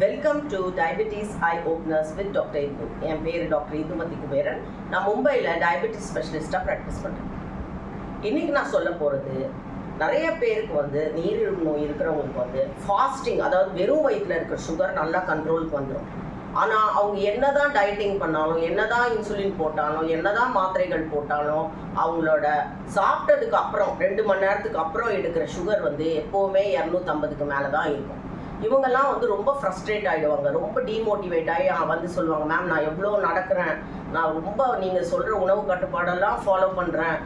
Welcome to diabetes eye openers with doctor Indhu என் பேர் doctor Indumathi Kuberan நான் மும்பையில் டயபெட்டிஸ் ஸ்பெஷலிஸ்ட்டாக ப்ராக்டிஸ் பண்ணுறேன் இன்றைக்கி நான் சொல்ல போகிறது நிறைய பேருக்கு வந்து நீரிழிவு நோய் இருக்கிறவங்களுக்கு வந்து ஃபாஸ்டிங் அதாவது வெறும் வயிற்றில் இருக்கிற சுகர் நல்லா கண்ட்ரோலுக்கு வந்துடும் ஆனால் அவங்க என்னதான் டயட்டிங் பண்ணாலும் என்னதான் இன்சுலின் போட்டாலும் என்னதான் மாத்திரைகள் போட்டாலும் அவங்களோட சாப்பிட்டதுக்கு அப்புறம் ரெண்டு மணி நேரத்துக்கு அப்புறம் எடுக்கிற சுகர் வந்து எப்போவுமே இரநூத்தம்பதுக்கு மேலே தான் இருக்கும். இவங்கெல்லாம் வந்து ரொம்ப ஃப்ரஸ்ட்ரேட் ஆகிடுவாங்க ரொம்ப டீமோட்டிவேட் ஆகி வந்து சொல்லுவாங்க மேம் நான் எவ்வளோ நடக்கிறேன். நான் ரொம்ப நீங்கள் சொல்கிற உணவு கட்டுப்பாடெல்லாம் ஃபாலோ பண்ணுறேன்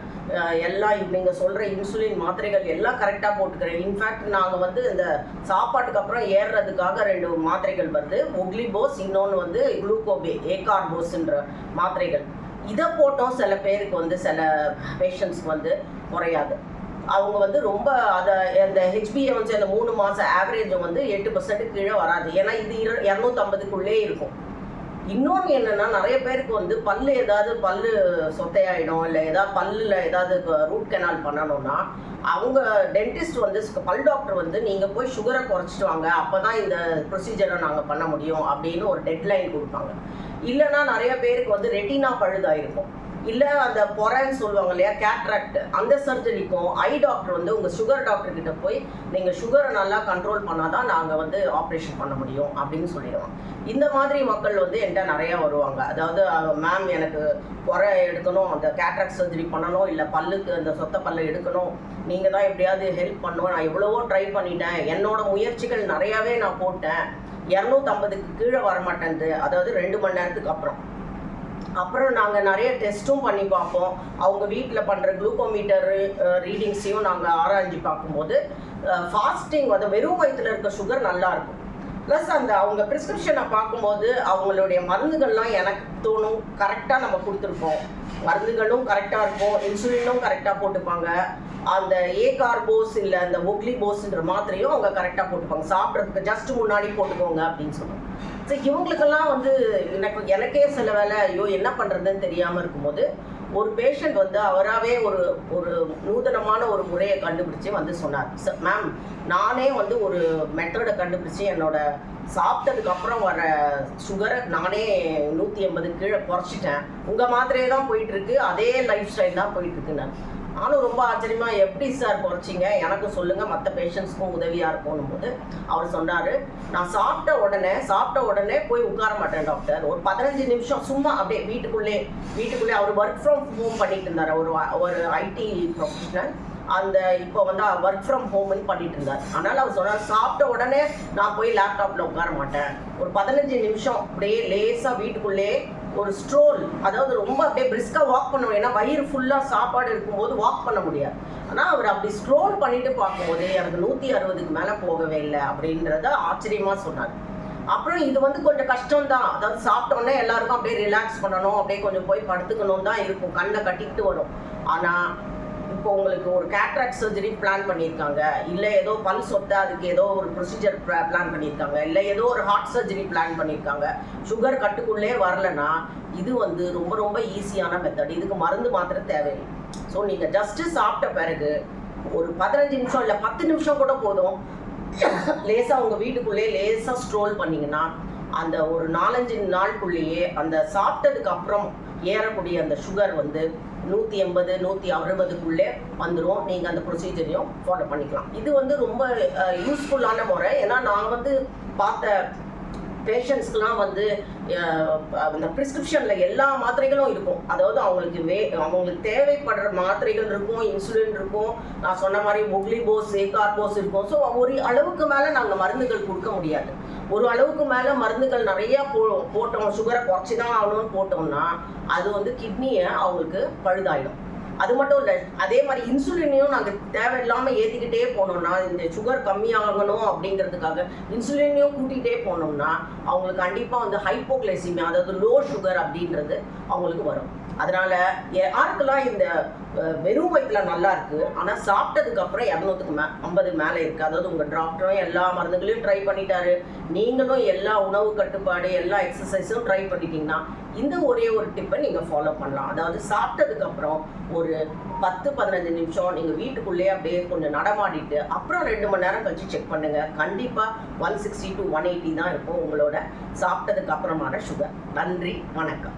எல்லாம் நீங்கள் சொல்கிற இன்சுலின் மாத்திரைகள் எல்லாம் கரெக்டாக போட்டுக்கிறேன். இன்ஃபேக்ட் நாங்கள் வந்து இந்த சாப்பாட்டுக்கு அப்புறம் ஏறுறதுக்காக ரெண்டு மாத்திரைகள் வருது. ஒக்லிபோஸ் இன்னொன்று வந்து குளூகோபே ஏகார்போஸ்ன்ற மாத்திரைகள். இதை போட்டோம் சில பேருக்கு வந்து சில பேஷண்ட்ஸ்க்கு வந்து குறையாது. அவங்க வந்து ரொம்ப அதை அந்த ஹெச்பிஏ வந்து அந்த மூணு மாதம் ஆவரேஜும் வந்து எட்டு பர்சன்ட் கீழே வராது. ஏன்னா இது இரு இரநூத்தம்பதுக்குள்ளே இருக்கும். இன்னொன்று என்னன்னா நிறைய பேருக்கு வந்து பல்லு ஏதாவது பல்லு சொத்தையாயிடும் இல்லை ஏதாவது பல்லில் ஏதாவது ரூட் கெனால் பண்ணணும்னா அவங்க டென்டிஸ்ட் வந்து பல் டாக்டர் வந்து நீங்கள் போய் சுகரை குறைச்சிட்டு வாங்க அப்போ தான் இந்த ப்ரொசீஜரை நாங்கள் பண்ண முடியும் அப்படின்னு ஒரு டெட்லைன் கொடுப்பாங்க. இல்லைன்னா நிறைய பேருக்கு வந்து ரெட்டினா பழுதாயிருக்கும். இல்லை அந்த பொறைன்னு சொல்லுவாங்க இல்லையா கேட்ராக்ட் அந்த சர்ஜரிக்கும் ஐ டாக்டர் வந்து உங்கள் சுகர் டாக்டர் கிட்ட போய் நீங்கள் சுகரை நல்லா கண்ட்ரோல் பண்ணால் தான் நாங்கள் வந்து ஆப்ரேஷன் பண்ண முடியும் அப்படின்னு சொல்லிடுவோம் இந்த மாதிரி மக்கள் வந்து என்கிட்ட நிறையா வருவாங்க. அதாவது மேம் எனக்கு பொறை எடுக்கணும் அந்த கேட்ராக்ட் சர்ஜரி பண்ணணும் இல்லை பல்லுக்கு அந்த சொத்த பல்லை எடுக்கணும். நீங்கள் தான் எப்படியாவது ஹெல்ப் பண்ணணும். நான் எவ்வளவோ ட்ரை பண்ணிட்டேன். என்னோட முயற்சிகள் நிறையாவே நான் போட்டேன். இரநூத்தம்பதுக்கு கீழே வரமாட்டேன்து அதாவது ரெண்டு மணி நேரத்துக்கு அப்புறம். அப்புறம் நாங்கள் நிறைய டெஸ்ட்டும் பண்ணி பார்ப்போம். அவங்க வீட்டில் பண்ணுற குளுக்கோமீட்டர் ரீடிங்ஸையும் நாங்கள் ஆராய்ஞ்சு பார்க்கும்போது ஃபாஸ்டிங் வந்து வெறும் வயிற்றுல இருக்க சுகர் நல்லா இருக்கும். ப்ளஸ் அந்த அவங்க ப்ரிஸ்கிரிப்ஷனை பார்க்கும்போது அவங்களுடைய மருந்துகள்லாம் எனக்கு தோணும். கரெக்டாக நம்ம கொடுத்துருப்போம். மருந்துகளும் கரெக்டாக இருக்கும். இன்சுலினும் கரெக்டாக போட்டுப்பாங்க. அந்த ஏ கார்போஸ் இல்லை அந்த ஒக்லி போஸ்ன்ற மாத்திரையும் அவங்க கரெக்டாக போட்டுப்பாங்க. சாப்பிட்றதுக்கு ஜஸ்ட் முன்னாடி போட்டுக்கோங்க அப்படின்னு சொல்லுவாங்க. ஸோ இவங்களுக்கெல்லாம் வந்து எனக்கு எனக்கே சில வேலை ஐயோ என்ன பண்ணுறதுன்னு தெரியாமல் இருக்கும்போது ஒரு பேஷண்ட் வந்து அவராகவே ஒரு ஒரு நூதனமான ஒரு முறையை கண்டுபிடிச்சு வந்து சொன்னார். மேம் நானே வந்து ஒரு மெத்தடை கண்டுபிடிச்சு என்னோட சாப்பிட்டதுக்கு அப்புறம் வர சுகரை நானே நூற்றி எண்பது கீழே குறைச்சிட்டேன். உங்கள் மாத்திரையே தான் போயிட்டுருக்கு அதே லைஃப் ஸ்டைல் தான் போயிட்டுருக்குன்னு நான் நானும் ரொம்ப ஆச்சரியமா எப்படி சார் குறைச்சிங்க? எனக்கும் சொல்லுங்க மற்ற பேஷண்ட்ஸ்க்கும் உதவியா இருக்கும்னும் போது அவர் சொன்னாரு நான் சாப்பிட்ட உடனே சாப்பிட்ட உடனே போய் உட்கார மாட்டேன் டாக்டர் ஒரு பதினஞ்சு நிமிஷம் சும்மா அப்படியே வீட்டுக்குள்ளே வீட்டுக்குள்ளே அவர் ஒர்க் ஃப்ரம் ஹோம் பண்ணிட்டு இருந்தார். ஒரு ஒரு ஐடி ப்ரொஃபஷனல் அந்த இப்போ வந்து ஒர்க் ஃப்ரம் ஹோம்னு பண்ணிட்டு இருந்தார். அதனால அவர் சொன்னார் சாப்பிட்ட உடனே நான் போய் லேப்டாப்ல உட்கார மாட்டேன். ஒரு பதினஞ்சு நிமிஷம் அப்படியே லேசா வீட்டுக்குள்ளே ஒரு ஸ்ட்ரோல் அதாவது ரொம்ப அப்படியே பிரிஸ்காக வாக் பண்ணணும் ஏன்னா வயிறு ஃபுல்லாக சாப்பாடு இருக்கும்போது வாக் பண்ண முடியாது. ஆனால் அவர் அப்படி ஸ்ட்ரோல் பண்ணிட்டு பார்க்கும்போது எனக்கு நூற்றி அறுபதுக்கு மேலே போகவே இல்லை அப்படின்றத ஆச்சரியமாக சொன்னார். அப்புறம் இது வந்து கொஞ்சம் கஷ்டம் தான் அதாவது சாப்பிட்டோன்னே எல்லாருக்கும் அப்படியே ரிலாக்ஸ் பண்ணணும் அப்படியே கொஞ்சம் போய் படுத்துக்கணும் தான் இருக்கும். கண்ணை கட்டிக்கிட்டு வரும். ஆனால் இப்போ உங்களுக்கு ஒரு கேட்ராக்ட் சர்ஜரி பிளான் பண்ணியிருக்காங்க. இல்லை ஏதோ பல் சொத்த அதுக்கு ஏதோ ஒரு ப்ரொசீஜர் பிளான் பண்ணியிருக்காங்க. இல்லை ஏதோ ஒரு ஹார்ட் சர்ஜரி பிளான் பண்ணியிருக்காங்க. சுகர் கட்டுக்குள்ளே வரலன்னா இது வந்து ரொம்ப ரொம்ப ஈஸியான மெத்தட் இதுக்கு மருந்து மாத்திரை தேவையில்லை. ஸோ நீங்கள் ஜஸ்ட்டு சாப்பிட்ட பிறகு ஒரு பதினஞ்சு நிமிஷம் இல்லை பத்து நிமிஷம் கூட போதும். லேசாக உங்கள் வீட்டுக்குள்ளேயே லேசாக ஸ்ட்ரோல் பண்ணிங்கன்னா அந்த ஒரு நாலஞ்சு நாளுக்குள்ளேயே அந்த சாப்பிட்டதுக்கு அப்புறம் ஏறக்கூடிய அந்த சுகர் வந்து நூற்றி எண்பது நூற்றி அறுபதுக்குள்ளே வந்துடும் நீங்கள் அந்த ப்ரொசீஜரையும் ஃபாலோ பண்ணிக்கலாம். இது வந்து ரொம்ப யூஸ்ஃபுல்லான முறை. ஏன்னா நான் வந்து பார்த்த பேஷண்ட்ஸ்க்குலாம் வந்து அந்த ப்ரிஸ்கிரிப்ஷனில் எல்லா மாத்திரைகளும் இருக்கும். அதாவது அவங்களுக்கு வே அவங்களுக்கு தேவைப்படுற மாத்திரைகள் இருக்கும் இன்சுலின் இருக்கும். நான் சொன்ன மாதிரி ஒக்லிபோஸ் ஏகார்போஸ் இருக்கும். ஸோ ஒரு அளவுக்கு மேலே நாங்கள் மருந்துகள் கொடுக்க முடியாது. ஒரு அளவுக்கு மேலே மருந்துகள் நிறைய போ போட்டோம். சுகரை குறைச்சி தான் ஆகணும்னு போட்டோம்னா அது வந்து கிட்னியை அவங்களுக்கு பழுதாயிடும். அது மட்டும் இல்லை அதே மாதிரி இன்சுலினையும் நாங்கள் தேவையில்லாமல் ஏற்றிக்கிட்டே போனோம்னா இந்த சுகர் கம்மியாகணும் அப்படிங்கிறதுக்காக இன்சுலினையும் கூட்டிகிட்டே போனோம்னா அவங்களுக்கு கண்டிப்பாக வந்து ஹைப்போக்ளைசிமியா அதாவது லோ சுகர் அப்படின்றது அவங்களுக்கு வரும். அதனால யாருக்கெல்லாம் இந்த வெறும் வயிற்றுல நல்லா இருக்கு. ஆனால் சாப்பிட்டதுக்கு அப்புறம் இரநூத்துக்கு மே ஐம்பது மேலே இருக்கு. அதாவது உங்கள் டாக்டரும் எல்லா மருந்துகளையும் ட்ரை பண்ணிட்டாரு. நீங்களும் எல்லா உணவு கட்டுப்பாடு எல்லா எக்ஸசைஸும் ட்ரை பண்ணிட்டீங்கன்னா இந்த ஒரே ஒரு டிப்பை நீங்கள் ஃபாலோ பண்ணலாம். அதாவது சாப்பிட்டதுக்கு அப்புறம் ஒரு பத்து பதினஞ்சு நிமிஷம் நீங்கள் வீட்டுக்குள்ளேயே அப்படியே கொஞ்சம் நடமாடிட்டு அப்புறம் ரெண்டு மணி நேரம் கழிச்சு செக் பண்ணுங்க. கண்டிப்பாக one sixty to one eighty தான் இருக்கும் உங்களோட சாப்பிட்டதுக்கு அப்புறமான சுகர் நன்றி வணக்கம்.